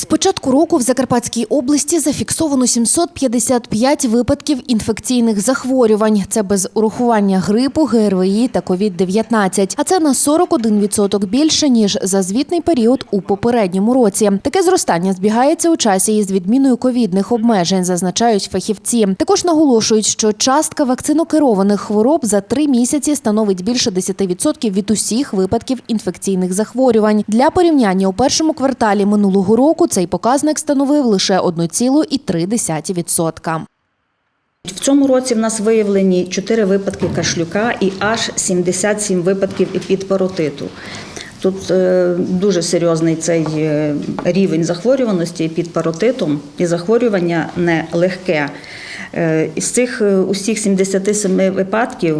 З початку року в Закарпатській області зафіксовано 755 випадків інфекційних захворювань. Це без урахування грипу, ГРВІ та COVID-19. А це на 41% більше, ніж за звітний період у попередньому році. Таке зростання збігається у часі із відміною ковідних обмежень, зазначають фахівці. Також наголошують, що частка вакцинокерованих хвороб за три місяці становить більше 10% від усіх випадків інфекційних захворювань. Для порівняння у першому кварталі минулого року цей показник становив лише 1,3%. В цьому році в нас виявлені 4 випадки кашлюка і аж 77 випадків епідпаротиту. Тут е, дуже серйозний цей е, рівень захворюваності під паротитом, і захворювання не легке. Е, Із цих усіх 77 випадків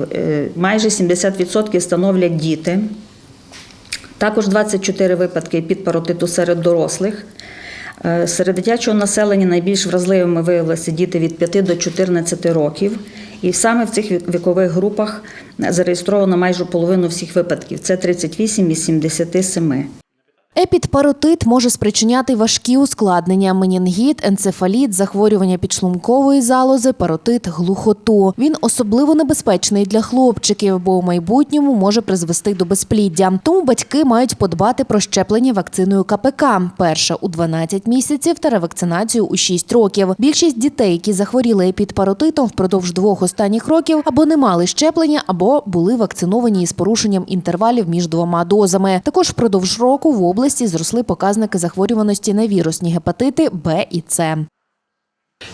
майже 70% становлять діти. Також 24 випадки підпаротиту серед дорослих. Е, Серед дитячого населення найбільш вразливими виявилися діти від 5 до 14 років. І саме в цих вікових групах зареєстровано майже половину всіх випадків. Це 38 із 77. Епідпаротит може спричиняти важкі ускладнення: менінгіт, енцефаліт, захворювання підшлункової залози, паротит, глухоту. Він особливо небезпечний для хлопчиків, бо у майбутньому може призвести до безпліддя. Тому батьки мають подбати про щеплення вакциною КПК. Перша у 12 місяців та ревакцинацію у 6 років. Більшість дітей, які захворіли епідпаротитом впродовж двох останніх років, або не мали щеплення, або були вакциновані із порушенням інтервалів між двома дозами. Також впродовж року в області зросли показники захворюваності на вірусні гепатити Б і С.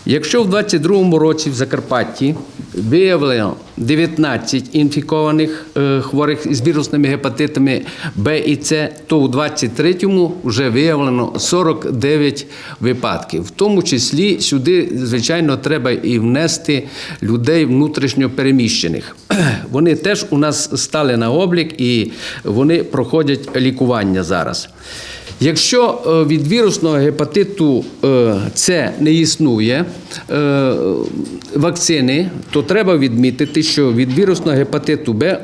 Якщо в 22-му році в Закарпатті виявлено 19 інфікованих е, хворих з вірусними гепатитами Б і С, то у 23-му вже виявлено 49 випадків. В тому числі сюди, звичайно, треба і внести людей внутрішньо переміщених. Вони теж у нас стали на облік і вони проходять лікування зараз. Якщо е, від вірусного гепатиту е, С не існує е, вакцини, то треба відмітити, що від вірусного гепатиту Б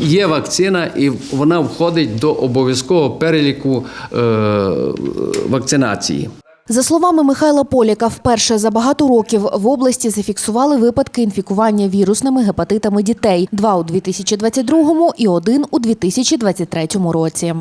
є вакцина, і вона входить до обов'язкового переліку вакцинації. За словами Михайла Поляка, вперше за багато років в області зафіксували випадки інфікування вірусними гепатитами дітей: два у 2022 і один у 2023 році.